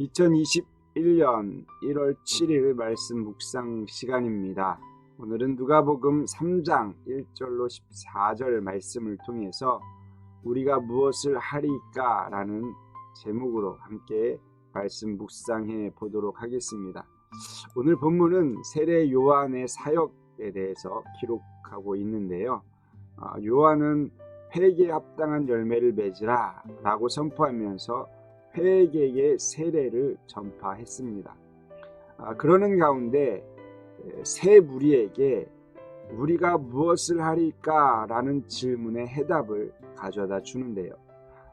2021년 1월 7일 말씀 묵상 시간입니다. 오늘은 누가복음 3장 1절로 14절 말씀을 통해서 우리가 무엇을 하리까 라는 제목으로 함께 말씀 묵상해 보도록 하겠습니다. 오늘 본문은 세례 요한의 사역에 대해서 기록하고 있는데요. 아, 요한은 회개에 합당한 열매를 맺으라 라고 선포하면서 회개의 세례를 전파했습니다. 아, 그러는 가운데 새 무리에게 우리가 무엇을 하리까 라는 질문의 해답을 가져다 주는데요.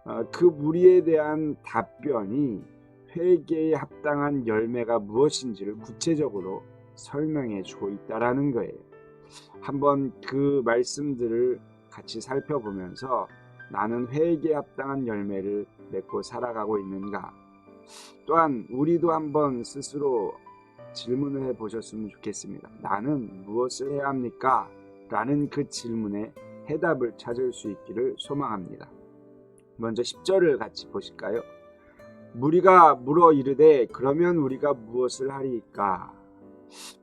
아, 그 무리에 대한 답변이 회개에 합당한 열매가 무엇인지를 구체적으로 설명해 주고 있다라는 거예요. 한번 그 말씀들을 같이 살펴보면서 나는 회개에 합당한 열매를 맺고 살아가고 있는가? 또한 우리도 한번 스스로 질문을 해 보셨으면 좋겠습니다. 나는 무엇을 해야 합니까? 라는 그 질문에 해답을 찾을 수 있기를 소망합니다. 먼저 10절을 같이 보실까요? 무리가 물어 이르되 그러면 우리가 무엇을 하리까?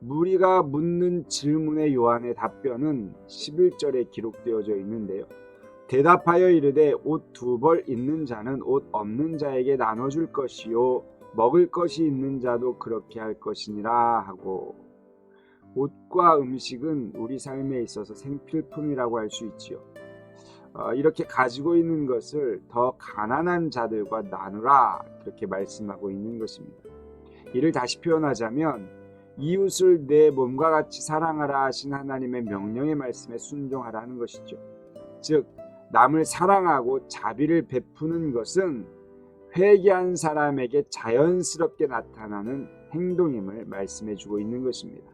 무리가 묻는 질문의 요한의 답변은 11절에 기록되어져 있는데요. 대답하여 이르되 옷 두 벌 있는 자는 옷 없는 자에게 나눠줄 것이요 먹을 것이 있는 자도 그렇게 할 것이니라 하고 옷과 음식은 우리 삶에 있어서 생필품이라고 할 수 있지요. 어, 이렇게 가지고 있는 것을 더 가난한 자들과 나누라 그렇게 말씀하고 있는 것입니다. 이를 다시 표현하자면 이웃을 내 몸과 같이 사랑하라 하신 하나님의 명령의 말씀에 순종하라는 것이죠. 즉 남을 사랑하고 자비를 베푸는 것은 회개한 사람에게 자연스럽게 나타나는 행동임을 말씀해 주고 있는 것입니다.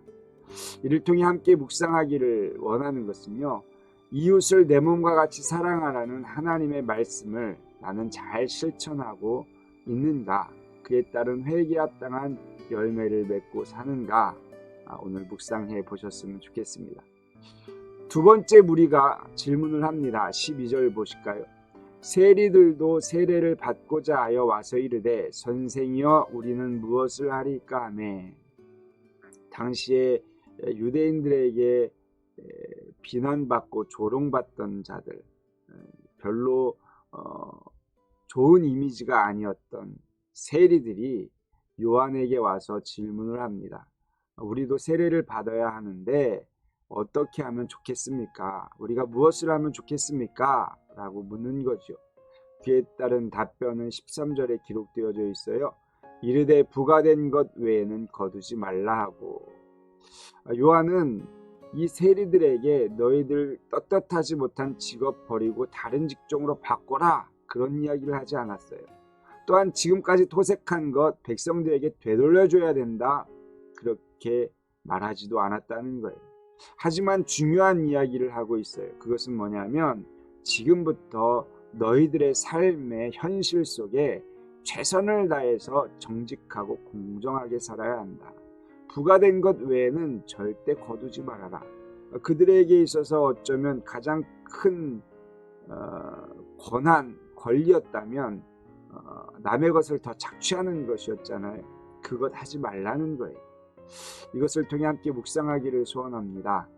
이를 통해 함께 묵상하기를 원하는 것은요. 이웃을 내 몸과 같이 사랑하라는 하나님의 말씀을 나는 잘 실천하고 있는가? 그에 따른 회개에 합당한 열매를 맺고 사는가? 아, 오늘 묵상해 보셨으면 좋겠습니다. 두 번째 무리가 질문을 합니다. 12절 보실까요? 세리들도 세례를 받고자 하여 와서 이르되 선생이여 우리는 무엇을 하리까 하매 당시에 유대인들에게 비난받고 조롱받던 자들 별로 어, 좋은 이미지가 아니었던 세리들이 요한에게 와서 질문을 합니다. 우리도 세례를 받아야 하는데 어떻게 하면 좋겠습니까? 우리가 무엇을 하면 좋겠습니까? 라고 묻는 거죠. 그에 따른 답변은 13절에 기록되어져 있어요. 이르되 부가된 것 외에는 거두지 말라 하고 요한은 이 세리들에게 너희들 떳떳하지 못한 직업 버리고 다른 직종으로 바꿔라 그런 이야기를 하지 않았어요. 또한 지금까지 토색한 것 백성들에게 되돌려줘야 된다 그렇게 말하지도 않았다는 거예요. 하지만 중요한 이야기를 하고 있어요. 그것은 뭐냐면 지금부터 너희들의 삶의 현실 속에 최선을 다해서 정직하고 공정하게 살아야 한다. 부가된 것 외에는 절대 거두지 말아라. 그들에게 있어서 어쩌면 가장 큰 어, 권한, 권리였다면 어, 남의 것을 더 착취하는 것이었잖아요. 그것 하지 말라는 거예요. 이것을 통해 함께 묵상하기를 소원합니다.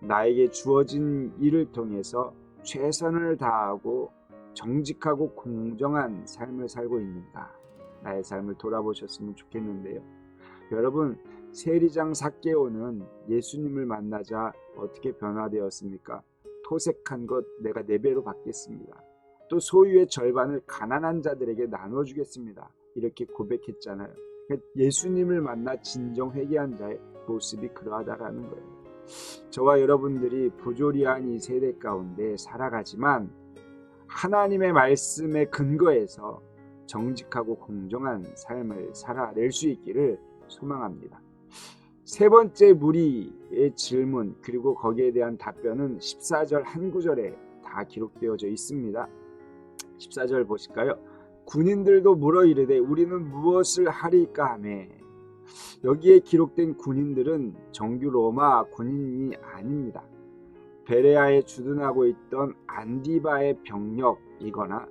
나에게 주어진 일을 통해서 최선을 다하고 정직하고 공정한 삶을 살고 있는가? 나의 삶을 돌아보셨으면 좋겠는데요. 여러분, 세리장 사케오는 예수님을 만나자 어떻게 변화되었습니까? 토색한 것 내가 네 배로 받겠습니다. 또 소유의 절반을 가난한 자들에게 나눠주겠습니다. 이렇게 고백했잖아요. 예수님을 만나 진정 회개한 자의 모습이 그러하다라는 거예요. 저와 여러분들이 부조리한 이 세대 가운데 살아가지만 하나님의 말씀에 근거해서 정직하고 공정한 삶을 살아낼 수 있기를 소망합니다. 세 번째 무리의 질문 그리고 거기에 대한 답변은 14절 한 구절에 다 기록되어져 있습니다. 14절 보실까요? 군인들도 물어 이르되 우리는 무엇을 하리까 하매 여기에 기록된 군인들은 정규 로마 군인이 아닙니다. 베레아에 주둔하고 있던 안디바의 병력이거나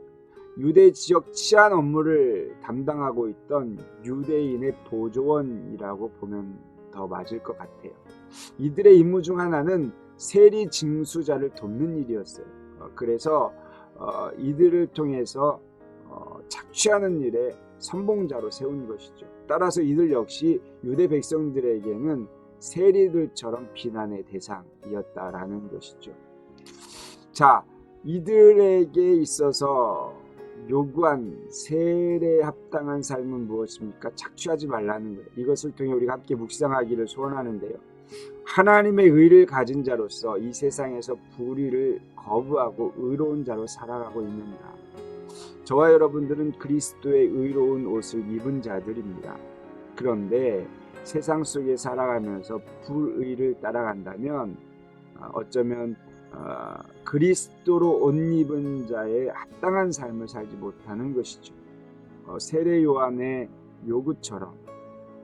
유대 지역 치안 업무를 담당하고 있던 유대인의 보조원이라고 보면 더 맞을 것 같아요. 이들의 임무 중 하나는 세리 징수자를 돕는 일이었어요. 어, 그래서 어, 이들을 통해서 어, 착취하는 일에 선봉자로 세운 것이죠. 따라서 이들 역시 유대 백성들에게는 세리들처럼 비난의 대상이었다라는 것이죠. 자, 이들에게 있어서 요구한 세례에 합당한 삶은 무엇입니까? 착취하지 말라는 거예요. 이것을 통해 우리가 함께 묵상하기를 소원하는데요. 하나님의 의를 가진 자로서 이 세상에서 불의를 거부하고 의로운 자로 살아가고 있는가? 저와 여러분들은 그리스도의 의로운 옷을 입은 자들입니다. 그런데 세상 속에 살아가면서 불의를 따라간다면 어, 어쩌면 어, 그리스도로 옷 입은 자의 합당한 삶을 살지 못하는 것이죠. 어, 세례 요한의 요구처럼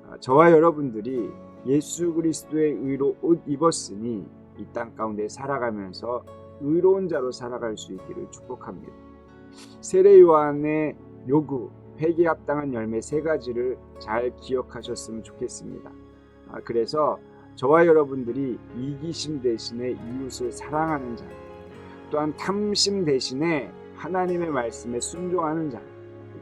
어, 저와 여러분들이 예수 그리스도의 의로 옷 입었으니 이 땅 가운데 살아가면서 의로운 자로 살아갈 수 있기를 축복합니다. 세례 요한의 요구, 회개 합당한 열매 세 가지를 잘 기억하셨으면 좋겠습니다. 아, 그래서 저와 여러분들이 이기심 대신에 이웃을 사랑하는 자, 또한 탐심 대신에 하나님의 말씀에 순종하는 자,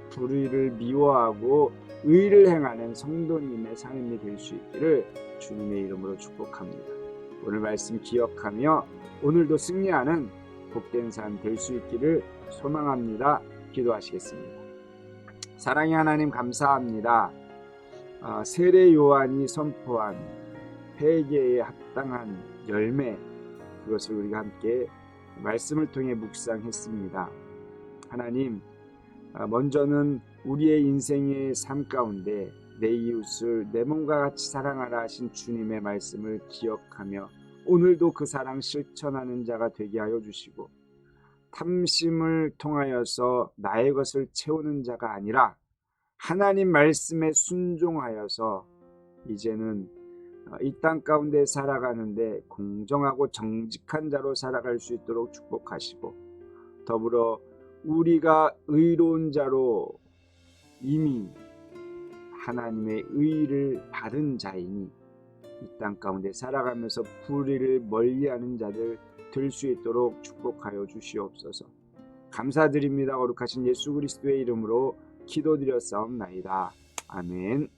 불의를 미워하고 의를 행하는 성도님의 삶이 될 수 있기를 주님의 이름으로 축복합니다. 오늘 말씀 기억하며 오늘도 승리하는 복된 삶 될 수 있기를 소망합니다. 기도하시겠습니다. 사랑의 하나님 감사합니다. 아, 세례 요한이 선포한 회개에 합당한 열매 그것을 우리가 함께 말씀을 통해 묵상했습니다. 하나님 아, 먼저는 우리의 인생의 삶 가운데 내 이웃을 내 몸과 같이 사랑하라 하신 주님의 말씀을 기억하며 오늘도 그 사랑 실천하는 자가 되게 하여 주시고 탐심을 통하여서 나의 것을 채우는 자가 아니라 하나님 말씀에 순종하여서 이제는 어, 이땅 가운데 살아가는데 공정하고 정직한 자로 살아갈 수 있도록 축복하시고 더불어 우리가 의로운 자로 이미 하나님의 의를 받은 자이니 이 땅 가운데 살아가면서 불의를 멀리하는 자들 될 수 있도록 축복하여 주시옵소서. 감사드립니다. 거룩하신 예수 그리스도의 이름으로 기도드렸사옵나이다. 아멘.